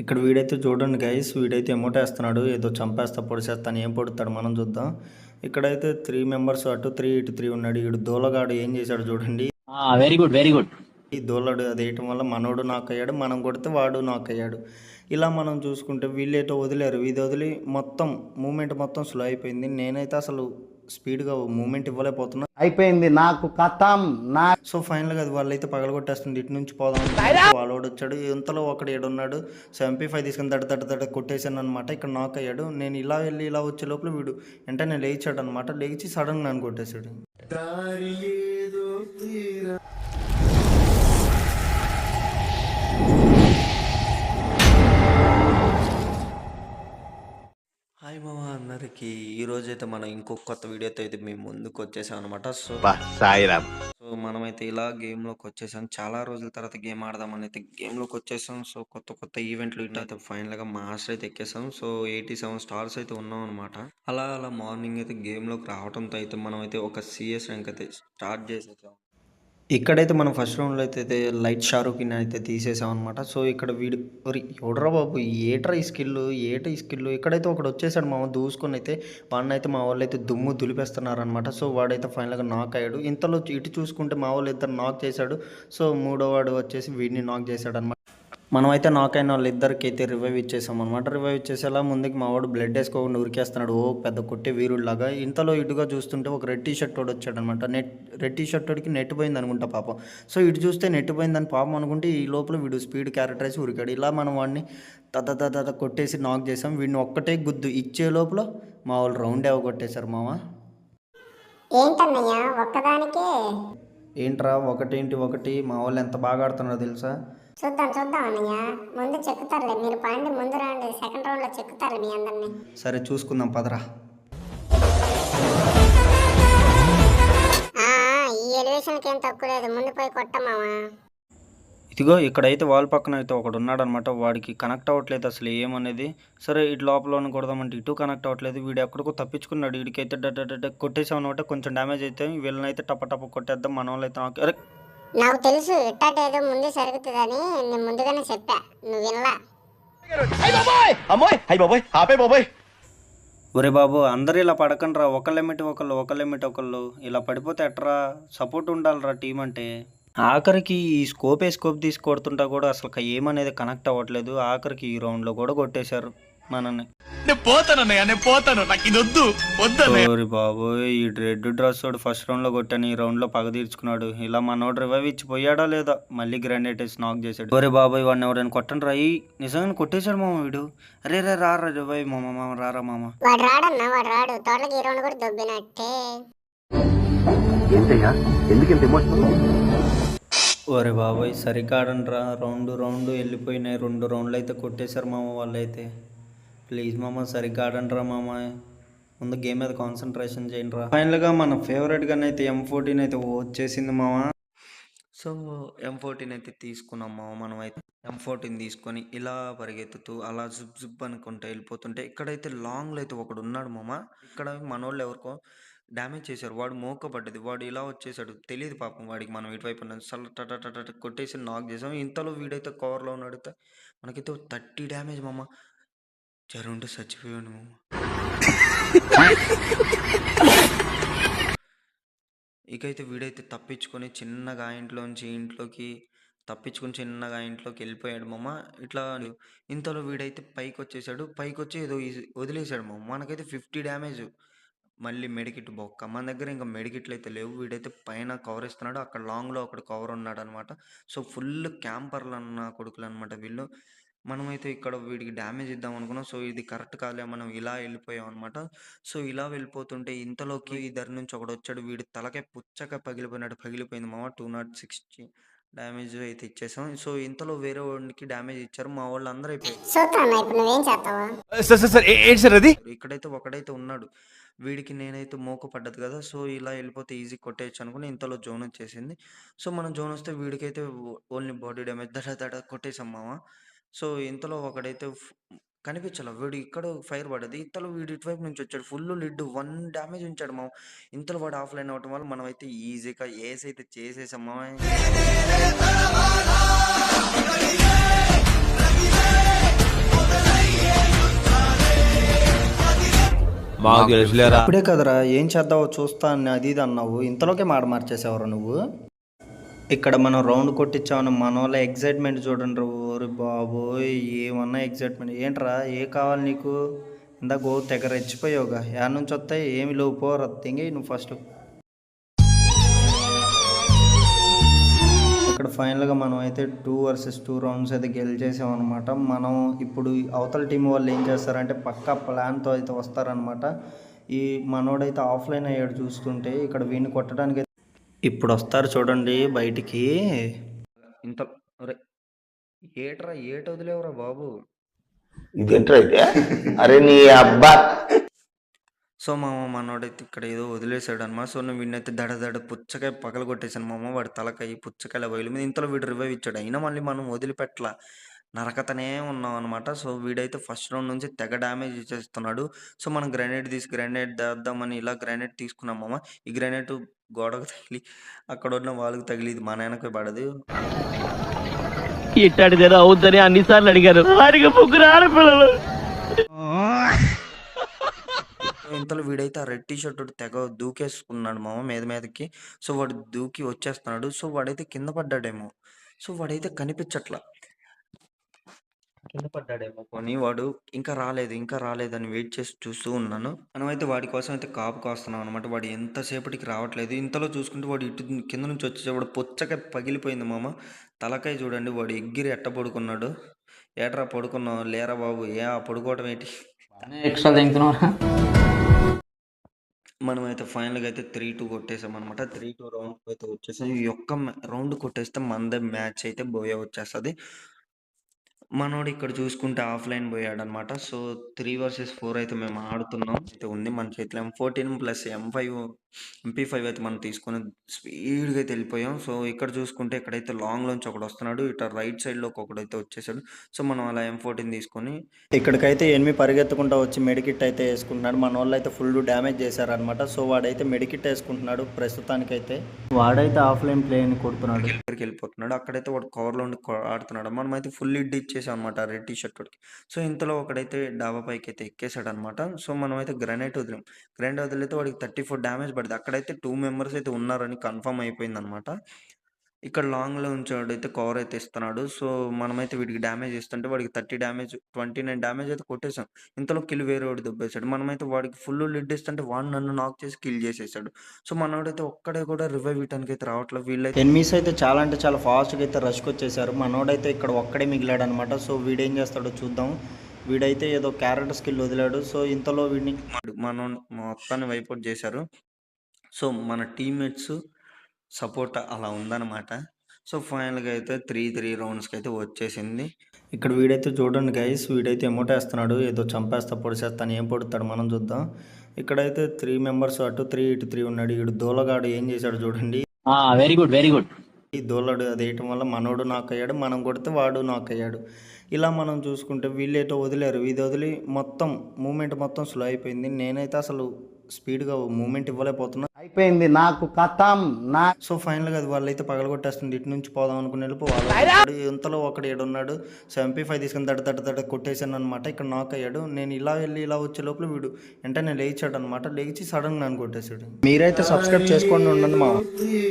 ఇక్కడ వీడైతే చూడండి గైస్ వీడైతే ఎమోటేస్తున్నాడు ఏదో చంపేస్తా పొడిచేస్తాను ఏం పొడుతాడు మనం చూద్దాం. ఇక్కడైతే త్రీ మెంబర్స్ అటు త్రీ ఇటు త్రీ ఉన్నాడు. వీడు దూలగాడు ఏం చేశాడు చూడండి. వెరీ గుడ్ వెరీ గుడ్ ఈ దూలడు అది వేయటం వల్ల మనోడు నాక్ అయ్యాడు మనం కొడితే వాడు నాక్ అయ్యాడు. ఇలా మనం చూసుకుంటే వీళ్ళేటో వదిలేరు. ఇది వదిలి మొత్తం మూమెంట్ మొత్తం స్లో అయిపోయింది. నేనైతే అసలు స్పీడ్గా మూమెంట్ ఇవ్వలేకపోతున్నా. అయిపోయింది. నాకు కథం నా సో ఫైనల్గా అది వాళ్ళైతే పగలగొట్టేస్తుంది. ఇటు నుంచి పోదాం వాళ్ళోడు వచ్చాడు. ఇంతలో ఒకడు ఏడున్నాడు. సెవెంపీ ఫైవ్ తీసుకుని దడ దడ దడ కొట్టేశాను అనమాట ఇక్కడ నాక్ అయ్యాడు. నేను ఇలా వెళ్ళి ఇలా వచ్చే లోపల వీడు వెంటనే లేచాడు అనమాట లేచి సడన్ నన్ను కొట్టేశాడు. హాయ్ మామ అందరికి ఈ రోజైతే మనం ఇంకొక కొత్త వీడియోతో అయితే మేము ముందుకు వచ్చేసాం అనమాట సో సాయిరామ్ సో మనమైతే ఇలా గేమ్లోకి వచ్చేసాం. చాలా రోజుల తర్వాత గేమ్ ఆడదామని అయితే గేమ్లోకి వచ్చేసాం. సో కొత్త కొత్త ఈవెంట్లు ఇట్లా అయితే ఫైనల్గా మాస్టర్ అయితే ఎక్కేసాం. సో ఎయిటీ సెవెన్ స్టార్స్ అయితే ఉన్నాం అనమాట అలా అలా మార్నింగ్ అయితే గేమ్లోకి రావడంతో అయితే మనం అయితే ఒక సిఎస్ ర్యాంక్ అయితే స్టార్ట్ చేసేసాం. ఇక్కడైతే మనం ఫస్ట్ రౌండ్లో అయితే లైట్ షారూక్ అయితే తీసేసాం అనమాట సో ఇక్కడ వీడు ఎవడరా బాబు ఏట్రా ఈ స్కిల్ ఏట ఈ స్కిల్ ఇక్కడైతే ఒకడు వచ్చేసాడు మా దూసుకొని అయితే వాడిని అయితే మా వాళ్ళు అయితే దుమ్ము దులిపేస్తున్నారనమాట సో వాడైతే ఫైనల్గా నాక్ అయ్యాడు. ఇంతలో ఇటు చూసుకుంటే మా వాళ్ళు ఇద్దరు నాక్ చేశాడు. సో మూడో వాడు వచ్చేసి వీడిని నాక్ చేశాడు అనమాట మనమైతే నాక్ అయిన వాళ్ళు ఇద్దరికి అయితే రివైవ్ ఇచ్చేసాం అనమాట రివైవ్ ఇచ్చేసేలా ముందుకి మా వాడు బ్లడ్ వేసుకోకుండా ఉరికేస్తున్నాడు. ఓ పెద్ద కొట్టే వీరుడిలాగా ఇంతలో ఇటుగా చూస్తుంటే ఒక రెడ్ టీ షర్ట్ వాడు వచ్చాడనమాట నెట్ రెడ్ టీ షర్ట్ వాడికి నెట్ పోయింది అనుకుంటా పాపం. సో ఇటు చూస్తే నెట్ పోయిందని పాపం అనుకుంటే ఈ లోపల వీడు స్పీడ్ క్యారెక్టరైజ్ ఉరికాడు. ఇలా మనం వాడిని తద తద కొట్టేసి నాక్ చేసాం. వీడిని ఒక్కటే గుద్దు ఇచ్చే లోపల మా వాళ్ళు రౌండ్ ఏవో కొట్టేశారు మామ ఏంటన్నయ్యా? ఒక్కదానికే? ఏంట్రా ఒకటేంటి ఒకటి? మా వాళ్ళు ఎంత బాగా ఆడుతున్నారో తెలుసా? చూద్దాం చూద్దాం అన్నయ్య. ముందు చెక్కుతారులే. మీరు పాండి ముందు రండి. సెకండ్ రౌండ్లో చెక్కుతారు మీ అందరినీ. సరే చూసుకుందాం పదరా. ఆ, ఈ ఎలివేషన్కి ఏం తక్కువ లేదు. ముందు పోయి కొట్టమావా ఇదిగో ఇక్కడైతే వాల్ పక్కన అయితే ఒకడు ఉన్నాడనమాట వాడికి కనెక్ట్ అవ్వట్లేదు అసలు ఏమనేది. సరే ఇటు లోపల కొడదామంటే ఇటు కనెక్ట్ అవ్వట్లేదు. వీడు ఎక్కడికో తప్పించుకున్నాడు. వీడికైతే డట్ డట్ డట్ కొట్టేసాం అనమాట కొంచెం డ్యామేజ్ అయితే వీళ్ళని అయితే టప టప కొట్టేద్దాం మన వాళ్ళు అయితే నాకు. అరే! నాకు తెలుసు ఇట్టాటేదో ముందు సరుగుతుందని నేను ముందుగానే చెప్పా. నువ్వు వినలా. అమ్మోయ్! అయ్యి బాబోయ్! ఆపే బాబోయ్! ఒరే బాబు అందరూ ఇలా పడకండి రా ఒకళ్ళ ఒకళ్ళు ఒకళ్ళ ఒకళ్ళు. ఇలా పడిపోతే ఎట్రా? సపోర్ట్ ఉండాలిరా టీం అంటే. ఆఖరికి ఈ స్కోప్ ఏ స్కోప్ తీసి కొడుతుంటా కూడా అసలు ఏమనేది కనెక్ట్ అవ్వట్లేదు. ఆఖరికి ఈ రౌండ్లో కూడా కొట్టేశారు మనల్ని. నేను పోతానన్నయ్య నేను పోతాను. నాకు ఇది వద్దు వద్దన్నయ్య ఓరి బాబోయ్ ఈ రెడ్ డ్రెస్ వాడు ఫస్ట్ రౌండ్లో కొట్టాను. ఈ రౌండ్లో పగ తీర్చుకున్నాడు. ఇలా మనోడు రివైవ్ ఇచ్చి పోయాడా లేదా? మళ్ళీ గ్రాండేట్ వేసి నాక్ చేశాడు. ఓరే బాబోయ్ వాడిని ఎవరైనా కొట్టండి రా. ఈ నిజంగా కొట్టేశాడు మామ వీడు. అరే రే రా రివైవ్ మామ మామ రారా మామ. వాడు రాడన్నా వాడు రాడు. తోటకి ఈ రౌండ్ కూడా దొబ్బినట్టే. ఏంటయ్యా? ఎందుకు ఇంత ఎమోషనల్ ఓరే బాబోయ్ సరిగ్గా రౌండ్ రౌండ్ వెళ్ళిపోయినాయి. రెండు రౌండ్లు అయితే కొట్టేశారు మామ వాళ్ళైతే. ప్లీజ్ మామ సరిగ్గా మామ. ముందు గేమ్ మీద కాన్సన్ట్రేషన్ చేయండి రా ఫైనల్గా మన ఫేవరెట్ గన్ అయితే ఎం ఫోర్టీన్ అయితే వచ్చేసింది మామ. సో ఎం ఫోర్టీన్ అయితే తీసుకున్నాం మామ మనం అయితే. ఎం ఫోర్టీన్ తీసుకొని ఇలా పరిగెత్తుతూ అలా జుబ్ జుబ్ అనుకుంటూ వెళ్ళిపోతుంటే ఇక్కడైతే లాంగ్లో అయితే ఒకడు ఉన్నాడు మామ. ఇక్కడ మనోళ్ళు ఎవరికో డ్యామేజ్ చేశారు. వాడు మోకపడ్డది వాడు ఇలా వచ్చేసాడు. తెలియదు పాపం వాడికి మనం ఇటువైపు ఉన్నాం. టట టట కొట్టేసి నాక్ చేసాం. ఇంతలో వీడైతే కవర్లో ఉన్నాడు. మనకైతే థర్టీ డ్యామేజ్ మామ. జరుంటే చచ్చిపోయాడు మామ. ఇకైతే వీడైతే తప్పించుకొని చిన్నగా ఇంట్లోంచి ఇంట్లోకి తప్పించుకొని చిన్నగా ఇంట్లోకి వెళ్ళిపోయాడు మామ. ఇట్లా ఇంతలో వీడైతే పైకి వచ్చేసాడు పైకి వచ్చి ఏదో వదిలేసాడు మామ. మనకైతే ఫిఫ్టీ డ్యామేజ్. మళ్ళీ మెడికిట్ బొక్క మన దగ్గర ఇంకా మెడికిట్లు అయితే లేవు. వీడైతే పైన కవర్ ఇస్తున్నాడు. అక్కడ లాంగ్లో ఒకడు కవర్ ఉన్నాడు అనమాట సో ఫుల్ క్యాంపర్లు అన్న కొడుకులు అనమాట వీళ్ళు. మనమైతే ఇక్కడ వీడికి డ్యామేజ్ ఇద్దాం అనుకున్నాం. సో ఇది కరెక్ట్ కాలే. మనం ఇలా వెళ్ళిపోయాం అనమాట. సో ఇలా వెళ్ళిపోతుంటే ఇంతలోకి ఇద్దరి నుంచి ఒకడు వచ్చాడు. వీడి తలకే పుచ్చక పగిలిపోయినట్టు పగిలిపోయింది మామ. టూ నాట్ సిక్స్టీ డ్యామేజ్ అయితే ఇచ్చేసాం. సో ఇంతలో వేరే వాడికి డ్యామేజ్ ఇచ్చారు. మా వాళ్ళు అందరూ అయిపోయారు ఇక్కడైతే ఒకడైతే ఉన్నాడు. వీడికి నేనైతే మోక పడ్డది కదా. సో ఇలా వెళ్ళిపోతే ఈజీ కొట్టేయచ్చు అనుకుని ఇంతలో జోన్ వచ్చేసింది. సో మనం జోన్ వస్తే వీడికైతే ఓన్లీ బాడీ డ్యామేజ్. దడ దడ కొట్టేసాం మామ. సో ఇంతలో ఒకడైతే కనిపించలే. వీడు ఇక్కడ ఫైర్ పడేది ఇంతలో వీడు ఇటువైపు నుంచి వచ్చాడు. ఫుల్ లిడ్ వన్ డ్యామేజ్ ఉంచాడు మా ఇంతలో వాడు ఆఫ్లైన్ అవ్వటం వల్ల మనం అయితే ఈజీగా ఏస్ అయితే చేసేసామా అప్పుడే కదరా ఏం చేద్దావో చూస్తా అని అది ఇది అన్నావు. ఇంతలోకే మాట మార్చేసావరా నువ్వు? ఇక్కడ మనం రౌండ్ కొట్టించామని మన వాళ్ళ ఎగ్జైట్మెంట్ చూడండి ఓరి బాబోయ్ ఏమన్నా ఎగ్జైట్మెంట్ ఏంట్రా ఏ కావాలి నీకు? ఇందాక గో తెగ రెచ్చిపోయావుగా. యాడ్ నుంచి వస్తాయి? ఏమి లేవు పోరా. నువ్వు ఫస్ట్. ఇక్కడ ఫైనల్గా మనం అయితే టూ వర్సెస్ టూ రౌండ్స్ అయితే గెలిచేసామన్నమాట. అనమాట మనం ఇప్పుడు అవతల టీం వాళ్ళు ఏం చేస్తారంటే పక్కా ప్లాన్తో అయితే వస్తారనమాట ఈ మనోడైతే ఆఫ్లైన్ అయ్యాడు చూస్తుంటే ఇక్కడ వీడిని కొట్టడానికి ఇప్పుడు వస్తారు చూడండి బయటికి. ఇంత ఏట్రా ఏట వదిలేవురా బాబు? ఇదేంట్రా అయితే అరే నీ అబ్బా! సో మా మనోడైతే ఇక్కడ ఏదో వదిలేసాడు అనమాట సో నేను వీడినైతే దడ దడ పుచ్చకాయ పగల కొట్టేశాను మా అమ్మ. వాడి తలకాయ పుచ్చకాయల వైలు మీద ఇంతలో వీడు రివైవ్ ఇచ్చాడు. అయినా మళ్ళీ మనం వదిలిపెట్టలా. నరకతనే ఉన్నాం అనమాట సో వీడైతే ఫస్ట్ రౌండ్ నుంచి తెగ డ్యామేజ్ ఇచ్చేస్తున్నాడు సో మనం గ్రానైట్ తీసి గ్రానైట్ దాద్దామని ఇలా గ్రానైట్ తీసుకున్నాం మామ. ఈ గ్రానైట్ గోడకు తగిలి అక్కడ ఉన్న వాళ్ళకి తగిలి ఇది మన వెనక పడదు. ఇట్టాడిదేదో అవుద్దని అన్నిసార్లు అడిగారు. వారికి ముగ్గురు ఆడపిల్లలు. ఇంతలో వీడైతే ఆ రెడ్ టీ షర్ట్ తెగ దూకేసుకున్నాడు మామ మీద మీదకి. సో వాడు దూకి వచ్చేస్తున్నాడు. సో వాడైతే కింద పడ్డాడేమో. సో వాడైతే కనిపించట్లా. కింద పడ్డాడేమో కొని వాడు ఇంకా రాలేదు ఇంకా రాలేదని వెయిట్ చేసి చూస్తూ ఉన్నాను. మనమైతే వాడి కోసం అయితే కాపు కాస్తున్నాం అనమాట వాడు ఎంతసేపటికి రావట్లేదు. ఇంతలో చూసుకుంటే వాడు ఇటు కింద నుంచి వచ్చేసి వాడు పుచ్చకాయ పగిలిపోయింది మామ. తలకాయ చూడండి వాడు ఎగ్గిరి ఎట్ట పడుకున్నాడు. ఏట్రా పడుకున్నావు? లేరా బాబు? ఏ ఆ పడుకోవటం ఏంటి? ఎక్స్ట్రా మనమైతే ఫైనల్‌గా అయితే 3-2 కొట్టేసామనమాట. 3-2 రౌండ్‌కి అయితే వచ్చేసాం. ఈ ఒక్క మ్యా రౌండ్ కొట్టేస్తే మనదే మ్యాచ్ అయితే బోయ వచ్చేస్తది. మనోడు ఇక్కడ చూసుకుంటే ఆఫ్‌లైన్ పోయాడనమాట. సో త్రీ వర్సెస్ ఫోర్ అయితే మేము ఆడుతున్నాం. అయితే ఉంది మన చేతిలో ఎం14 ప్లస్ ఎం5 ఎంపీ5 అయితే మనం తీసుకొని స్పీడ్‌గా అయితే వెళ్ళిపోయాం. సో ఇక్కడ చూసుకుంటే ఇక్కడైతే లాంగ్‌లోంచి ఒకడొస్తున్నాడు. ఇటు రైట్ సైడ్‌లోకి ఒకడైతే వచ్చేసాడు. సో మనం అలా ఎం14 తీసుకొని ఇక్కడికైతే ఎనిమి పరిగెత్తుకుంటా వచ్చి మెడికిట్ అయితే వేసుకుంటున్నాడు. మన వాళ్ళు అయితే ఫుల్ డ్యామేజ్ చేశారనమాట. సో వాడైతే మెడికిట్ వేసుకుంటున్నాడు ప్రస్తుతానికైతే. వాడైతే ఆఫ్‌లైన్ ప్లే అని కొడుతున్నాడు. దగ్గరికి వెళ్ళిపోతున్నాడు. అక్కడైతే వాడు కవర్‌లో ఉండి ఆడుతున్నాడు. మనమైతే ఫుల్ హిట్ ఇచ్చేసాం అనమాట రెడ్ టీ షర్ట్ వాడికి. సో ఇంతలో ఒకడైతే డాబా పైకైతే ఎక్కేసాడనమాట. సో మనమైతే గ్రానైట్ వదిలాం. గ్రానైట్ వదిలితే వాడికి 34 డ్యామేజ్ పడింది. అక్కడైతే 2 మెంబర్స్ అయితే ఉన్నారని కన్ఫర్మ్ అయిపోయిందనమాట. ఇక్కడ లాంగ్‌లో ఉంచాడైతే కవర్ అయితే ఇస్తున్నాడు. సో మనమైతే వీడికి డ్యామేజ్ ఇస్తుంటే వాడికి 30 డ్యామేజ్ 29 డ్యామేజ్ అయితే కొట్టేసాం. ఇంతలో కిల్ వేరేవాడు దొబ్బేసాడు. మనమైతే వాడికి ఫుల్ లిడ్ ఇస్తుంటే వాడు నన్ను నాక్ చేసి కిల్ చేసేసాడు. సో మనోడైతే ఒక్కడే కూడా రివైవ్ ఇవ్వడానికి అయితే రావట్లేదు. వీళ్ళైతే ఎనిమీస్ అయితే చాలా అంటే చాలా ఫాస్ట్‌గా అయితే రష్‌కొచ్చేసారు. మనోడైతే ఇక్కడ ఒక్కడే మిగిలాడనమాట. సో వీడేం చేస్తాడో చూద్దాం. వీడైతే ఏదో క్యారెట్ స్కిల్ వదిలాడు. సో ఇంతలో వీడిని మనోడిని మొత్తాన్ని వైప్ ఔట్ చేశారు. సో మన టీమ్‌మేట్స్ సపోర్ట్ అలా ఉందనమాట. సో ఫైనల్‌గా అయితే 3-3 రౌండ్స్‌కి అయితే వచ్చేసింది. ఇక్కడ వీడైతే చూడండి గైస్ వీడైతే ఎమోటేస్తున్నాడు. ఏదో చంపేస్తా, పొడిచేస్తా అని ఏం పొడుస్తాడు మనం చూద్దాం. ఇక్కడైతే 3 మెంబర్స్ అటు 3 ఇటు 3 ఉన్నాడు. ఈడు దూలగాడు ఏం చేశాడో చూడండి. వెరీ గుడ్ వెరీ గుడ్ ఈ దూలడు అది వేయటం వల్ల మనోడు నాక్ అయ్యాడు. మనం కొడితే వాడు నాక్ అయ్యాడు. ఇలా మనం చూసుకుంటే వీళ్ళేటో వదిలారు. ఇది వదిలి మొత్తం మూవ్‌మెంట్ మొత్తం స్లో అయిపోయింది. నేనైతే అసలు స్పీడ్‌గా మూవ్‌మెంట్ ఇవ్వలేకపోతున్నా. అయిపోయింది నాకు కథం నా సో ఫైనల్‌గా అది వాళ్ళైతే పగలగొట్టేస్తుంది. ఇటు నుంచి పోదాం అనుకుని వెళ్ళిపో వాళ్ళు ఇంతలో ఒకడు ఈడున్నాడు. సో ఎంపీ5 తీసుకొని దడ దడ దడ కొట్టేసాననమాట. ఇక్కడ నాక్ అయ్యాడు. నేను ఇలా వెళ్ళి ఇలా వచ్చే లోపల వీడు వెంటనే లేచాడనమాట. లేచి సడన్‌గా నన్ను కొట్టేసాడు. మీరైతే సబ్స్క్రైబ్ చేసుకోండి ఉండండి మామ.